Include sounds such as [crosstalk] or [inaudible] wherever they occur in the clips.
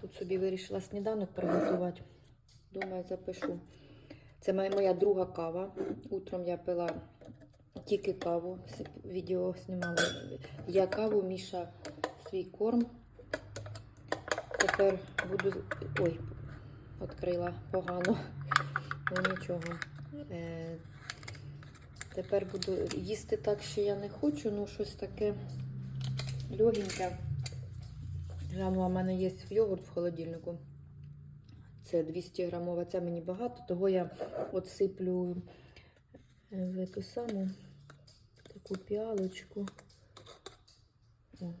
тут собі вирішила сніданок приготувати. Думаю, запишу. Це моя, друга кава. Утром я пила тільки каву. Відео знімала. Я каву, Міша свій корм. Тепер буду. Ой, відкрила погано. Ну нічого. Е, тепер буду їсти так, що я не хочу, ну щось таке легеньке. Глянула, в мене є йогурт в холодильнику. Це 200 грамова, це мені багато, того я от сиплю е, в ту саму таку піалочку. О.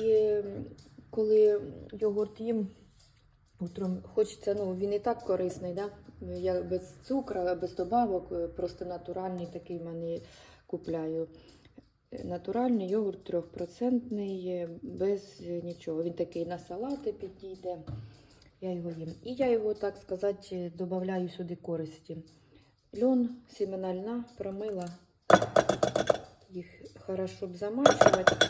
І коли йогурт їм, утром хочеться, ну він і так корисний, да? я без цукру, без добавок, е, просто натуральний такий мене купляю. Натуральний йогурт трьохпроцентний, без нічого. Він такий на салати підійде. Я його їм. І я його, так сказати, додаю сюди користі. Льон, сімена льна, промила. Їх хорошо б замачувати,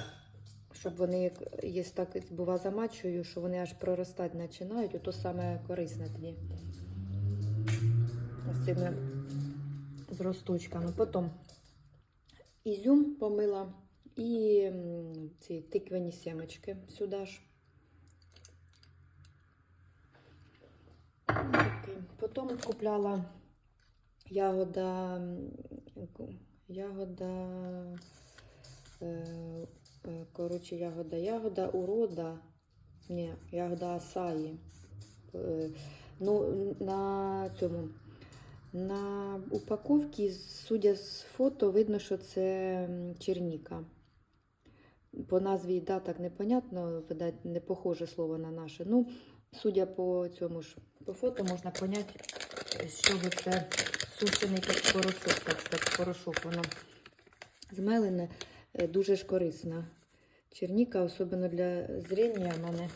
щоб вони, є так, бува, замачую, що вони аж проростати починають. Ото саме корисне тоді. З цими зросточками. Потім ізюм помила і ці тиквені сімечки сюди ж. Потім купляла ягода, ягода, е, е, коротше, ягода, ягода урода, ні, ягода асаї. Е, ну, на цьому, на упаковці, судя з фото, видно, що це черніка. По назві да, так непонятно, видать, не похоже слово на наше. Ну, судя по цьому ж по фото, можна поняти, що це сушений як порошок, так сказати, порошок. Воно змелене, е, дуже ж корисна. Черніка, особливо для зріння, в мене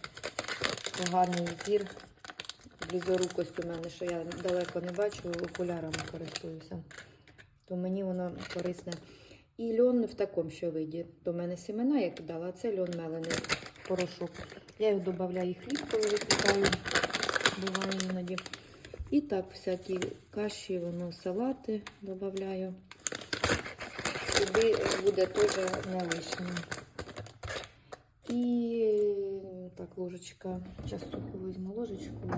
поганий зір. Близорукость у мене, що я далеко не бачу, окулярами користуюся. То мені воно корисне. І льон в такому що виді. До мене сімена я кидала, це льон мелений порошок. Я його додаю в хліб, коли випікаю, буває іноді. І так, всякі каші, воно салати додаю. Сюди буде теж не лишнє. І так, ложечка, частуху візьму ложечку.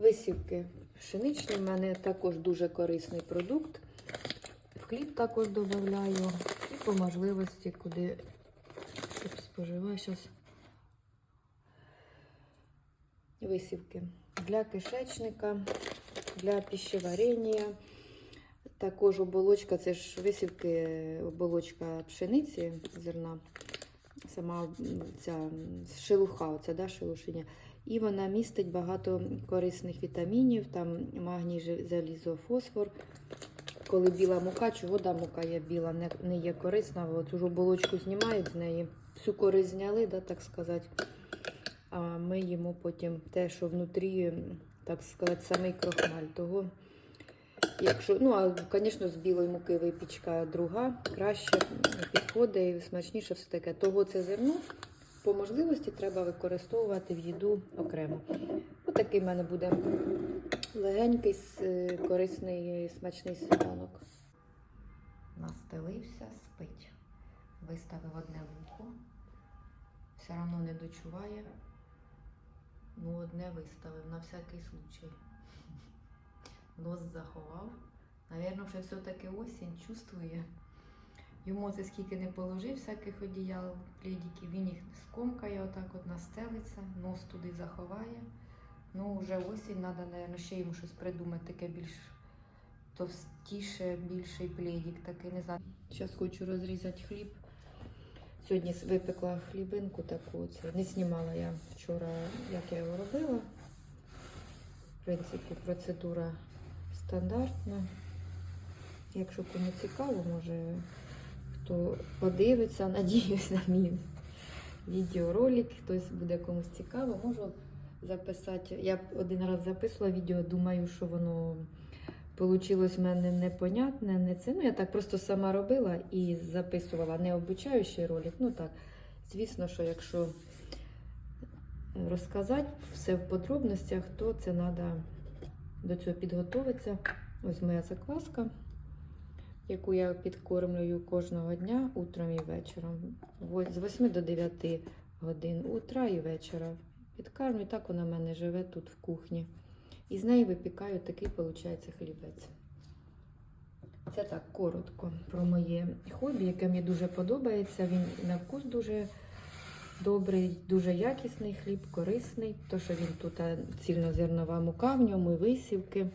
Висівки пшеничні. У мене також дуже корисний продукт. В хліб також додаю. І по можливості, куди споживаю зараз висівки. Для кишечника, для пищеварення. Також оболочка, це ж висівки, оболочка пшениці, зерна, сама ця шелуха, оця, да, шелушиня. І вона містить багато корисних вітамінів, там магній, залізо, фосфор. Коли біла мука, чого да, мука є біла, не, не є корисна, от уже оболочку знімають з неї, всю користь зняли, да, так сказати. А ми їмо потім те, що внутрі, так сказати, самий крохмаль. Того, якщо, ну, а, звісно, з білої муки випічка друга, краще підходить і смачніше все таке. Того це зерно по можливості треба використовувати в їду окремо. Отакий в мене буде легенький, е, корисний, смачний сніданок. Настелився, спить. Виставив одне вухо. Все одно не дочуває. Ну, одне виставив на всякий случай. Нос заховав. Навірно, вже все-таки осінь чувствує. Йому це скільки не положив всяких одіял, плідіків, він їх скомкає, отак от настелиться, нос туди заховає. Ну, вже осінь, треба, мабуть, ще йому щось придумати, таке більш товстіше, більший плідік, такий, не знаю. Зараз хочу розрізати хліб. Сьогодні випекла хлібинку таку. Це не знімала я вчора, як я його робила. В принципі, процедура стандартна. Якщо кому цікаво, може хто подивиться, надіюсь на мій відеоролик, хтось буде комусь цікаво, можу записати. Я один раз записувала відео, думаю, що воно вийшло в мене непонятне, не це. Ну, я так просто сама робила і записувала не обучаючий ролик. Ну так, звісно, що якщо розказати все в подробностях, то це треба до цього підготуватися. Ось моя закваска, яку я підкормлюю кожного дня утром і вечором. З 8 до 9 годин утра і вечора. Підкармлю, так вона в мене живе тут в кухні. І з неї випікаю такий, виходить, хлібець. Це так коротко про моє хобі, яке мені дуже подобається. Він на вкус дуже добрий, дуже якісний хліб, корисний. То, що він тут цільнозернова мука в ньому і висівки.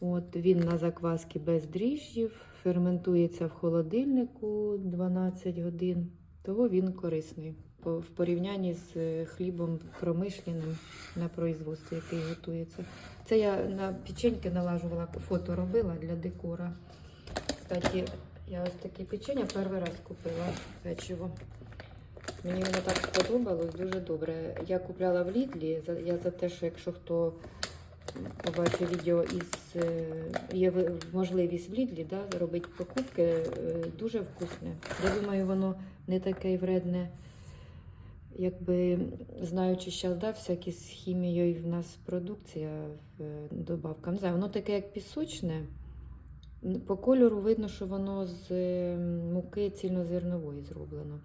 От, він на закваски без дріжджів, ферментується в холодильнику 12 годин, того він корисний в порівнянні з е, хлібом промишленим на производстві, який готується. Це я на печеньки налажувала, фото робила для декора. Кстати, я ось таке печення перший раз купила печиво. Мені воно так сподобалось, дуже добре. Я купляла в Лідлі. Я за те, що якщо хто побачив відео із е, є можливість в Лідлі да, робити покупки, е, дуже вкусне. Я думаю, воно не таке й вредне, якби знаючи, що да, всякі з хімією в нас продукція е, добавка. Не знаю, воно таке як пісочне. По кольору видно, що воно з муки цільнозернової зроблено.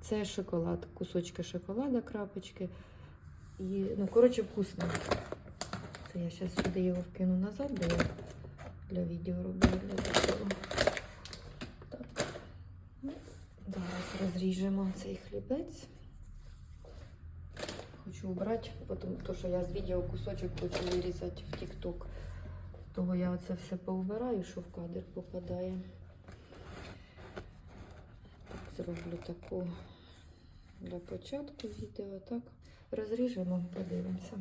Це шоколад, кусочки шоколада, крапочки. І, ну, коротше, вкусно. Це я зараз сюди його вкину назад, де я для відео робила для відео. Так. Ну, Зараз розріжемо цей хлібець. Хочу убрати, тому то, що я з відео кусочок хочу вирізати в TikTok. Того я оце все поубираю, що в кадр попадає. Зроблю таку для початку відео. Так, розріжемо, подивимося.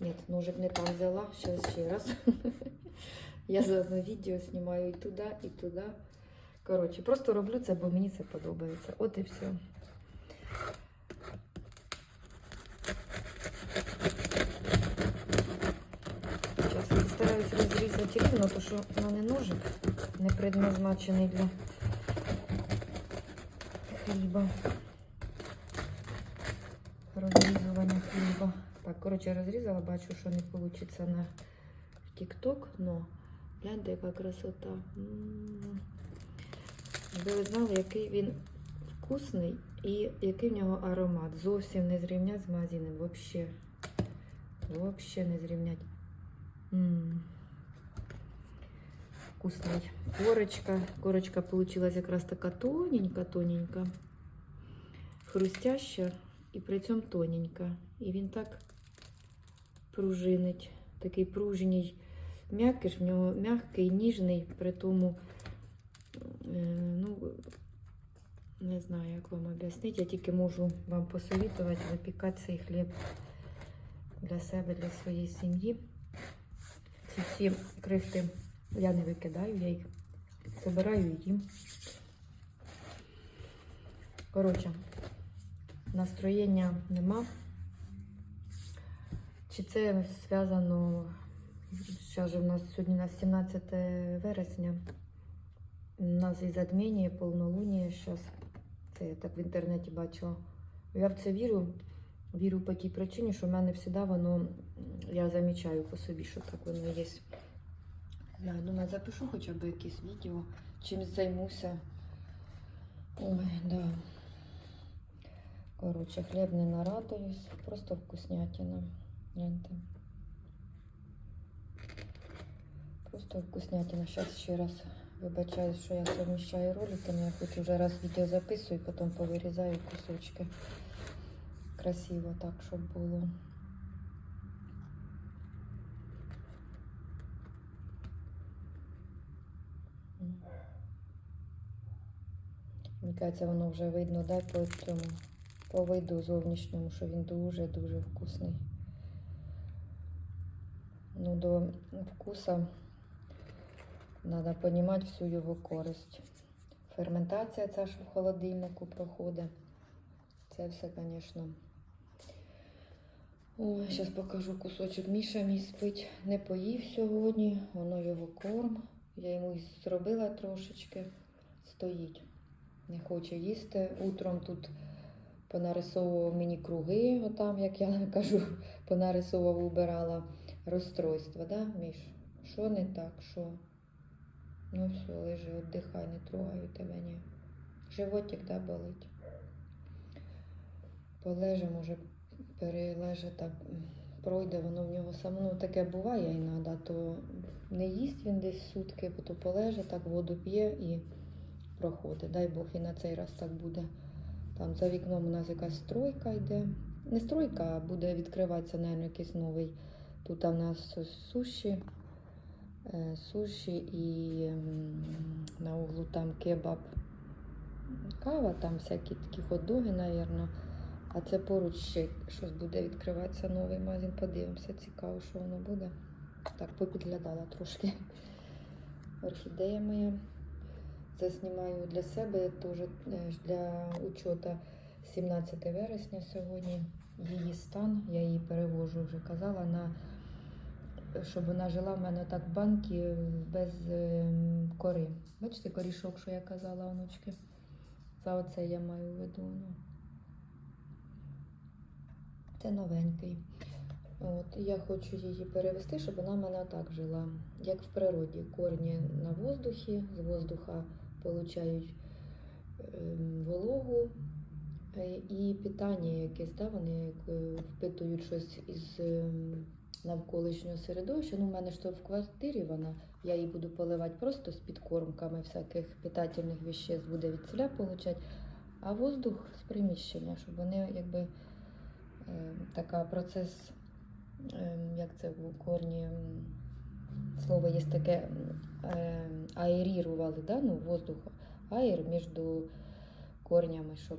Ні, ножик не там взяла, зараз ще раз. [laughs] Я заодно відео знімаю і туди, і туди. Коротше, просто роблю це, бо мені це подобається. От і все. Зараз стараюсь розрізати рівно, тому що в мене ножик не предназначений для хліба. Розрізування хліба. Так, коротше, розрізала, бачу, що не вийде на TikTok, но гляньте, яка красота. М. Ви ви знали, який він вкусний і який в нього аромат. Зовсім не зрівнять з магазином. Вообще. Вообще не зрівнять. М. Вкусний. Корочка. Корочка получилась якраз така тоненька, тоненька, хрустяща і при цьому тоненька. І він так пружинить. Такий пружній м'якиш, в нього м'який, ніжний, при тому, е, ну, не знаю, як вам об'яснити. Я тільки можу вам посовітувати випікати цей хліб для себе, для своєї сім'ї. Ці всі крихти я не викидаю, я їх збираю і їм. Коротше, настроєння нема. Чи це зв'язано, зараз же в нас сьогодні на 17 вересня, у нас і затміння, повнолуння зараз, це я так в інтернеті бачила. Я в це вірю, вірю по тій причині, що в мене завжди воно, я замічаю по собі, що так воно є. Я думаю, запишу хоча б якесь відео, чимось займуся. Ой, да. Коротше, хліб не нарадуюсь, просто вкуснятина. Гляньте. Просто вкуснятина. Зараз ще раз вибачаюсь, що я совміщаю ролики, але я хоч вже раз відео записую, потім повирізаю кусочки. Красиво так, щоб було. Мені кажеться, воно вже видно, да, по по виду зовнішньому, що він дуже-дуже вкусний. Ну, до вкуса треба розуміти всю його користь. Ферментація ця ж в холодильнику проходить. Це все, звісно. Ой, зараз покажу кусочок. Міша мій спить, не поїв сьогодні, воно його корм. Я йому зробила трошечки. Стоїть. Не хоче їсти. Утром тут понарисовував мені круги, отам, як я [laughs] кажу, понарисовував, убирала розстройства, да, Міш? Що не так, що? Ну все, лежи, віддихай, не трогаю тебе, ні. Животик, да, болить. Полеже, може, перележе так, пройде воно в нього само. Ну, таке буває іноді, то не їсть він десь сутки, то полеже, так воду п'є і проходить. Дай Бог і на цей раз так буде. Там за вікном у нас якась стройка йде. Не стройка, а буде відкриватися, мабуть, якийсь новий. Тут у нас суші, е, суші і на углу там кебаб. Кава, там всякі такі хот-доги, мабуть. А це поруч ще щось буде відкриватися новий магазин. Подивимося, цікаво, що воно буде. Так, попідглядала трошки. Орхідея моя. Заснімаю для себе теж е, для учота 17 вересня сьогодні. Її стан, я її перевожу, вже казала, на щоб вона жила в мене так в банки без ем, кори. Бачите, корішок, що я казала, онучки. За оце я маю в виду. Ну. Це новенький. От, я хочу її перевести, щоб вона в мене так жила, як в природі. Корні на воздухі, з воздуха получають ем, вологу і питання якесь, да, вони е, впитують щось із ем, навколишнього середовища. Ну, у мене ж то в квартирі вона, я її буду поливати просто з підкормками всяких питательних веществ буде від селя получати, а воздух з приміщення, щоб вони якби е, така процес, е, як це в корні, слово є таке, е, аерірували, да? ну, воздух, аер між корнями, щоб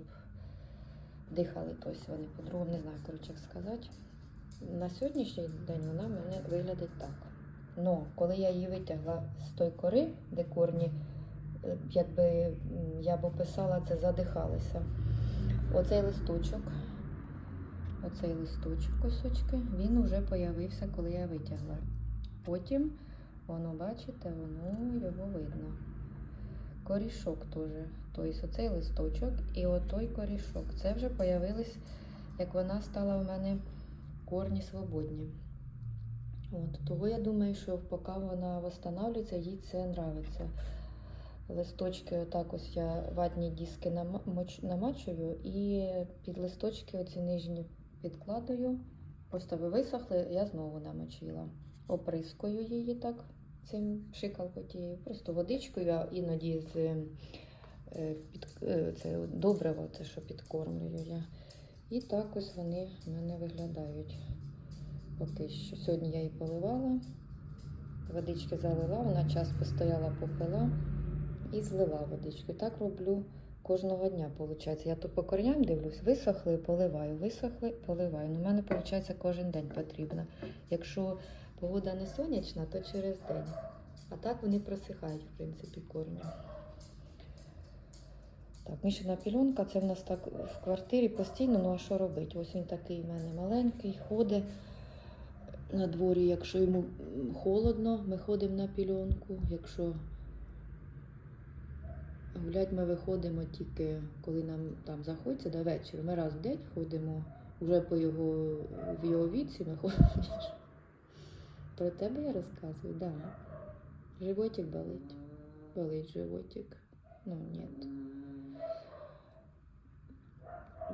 дихали, тобто вони по-другому, не знаю, коротше, як сказати. На сьогоднішній день вона в мене виглядить так. Но коли я її витягла з той кори, де корні, е, якби я б описала це, задихалися. Оцей листочок, оцей листочок косочки, він вже появився, коли я витягла. Потім, воно, бачите, воно його видно. Корішок теж. Тобто оцей листочок і отой корішок. Це вже появилось, як вона стала в мене корні свободні. От, того я думаю, що поки вона встановлюється, їй це нравиться. Листочки, отак ось я ватні диски нама- намачую і під листочки оці нижні підкладую. Просто ви висохли, я знову намочила. Оприскую її так цим пшикалкою тією. Просто водичкою, а іноді з е, під, е, це добриво, це що підкормлюю я. І так ось вони в мене виглядають. Поки що. Сьогодні я її поливала, водички залила, вона час постояла, попила і злила водичку. Так роблю кожного дня, виходить. Я то по корням дивлюсь, висохли, поливаю, висохли, поливаю. Ну, у мене, виходить, кожен день потрібно. Якщо погода не сонячна, то через день. А так вони просихають, в принципі, корні. Так, мішана пільонка, це в нас так в квартирі постійно, ну а що робити? Ось він такий в мене маленький, ходить на дворі, якщо йому холодно, ми ходимо на пільонку. Якщо гулять ми виходимо тільки коли нам там захочеться до вечора. Ми раз в день ходимо, вже по його в його віці ми ходимо. Про тебе я розказую, да. Животик болить. Болить животик. Ну, ні.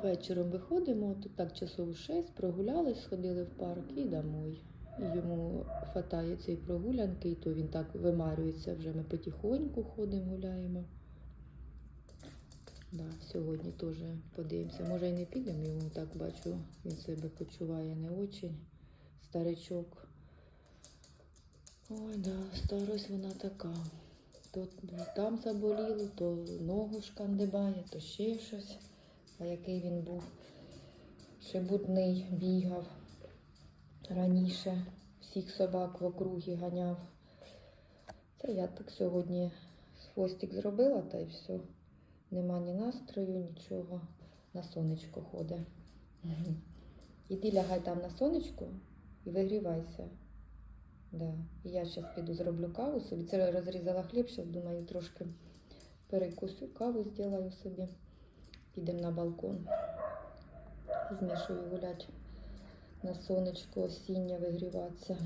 Вечором виходимо, тут так часов 6, прогулялись, сходили в парк і домой. Йому хватає цієї прогулянки, і то він так вимарюється вже. Ми потихоньку ходимо, гуляємо. Да, сьогодні теж подивимося. Може і не підемо, йому так бачу, він себе почуває не очень. Старичок. Ой, да, старость вона така. То там заболіло, то ногу шкандибає, то ще щось. А який він був шебутний, бігав раніше, всіх собак в округі ганяв. Це я так сьогодні хвостик зробила та й все. Нема ні настрою, нічого. На сонечко ходить. Іди лягай там на сонечку і вигрівайся. Да. Я зараз піду зроблю каву собі. Це розрізала хліб, зараз думаю, трошки перекусю, каву зроблю собі. Підемо на балкон. з Мішою гулять на сонечку осіннє вигріватися.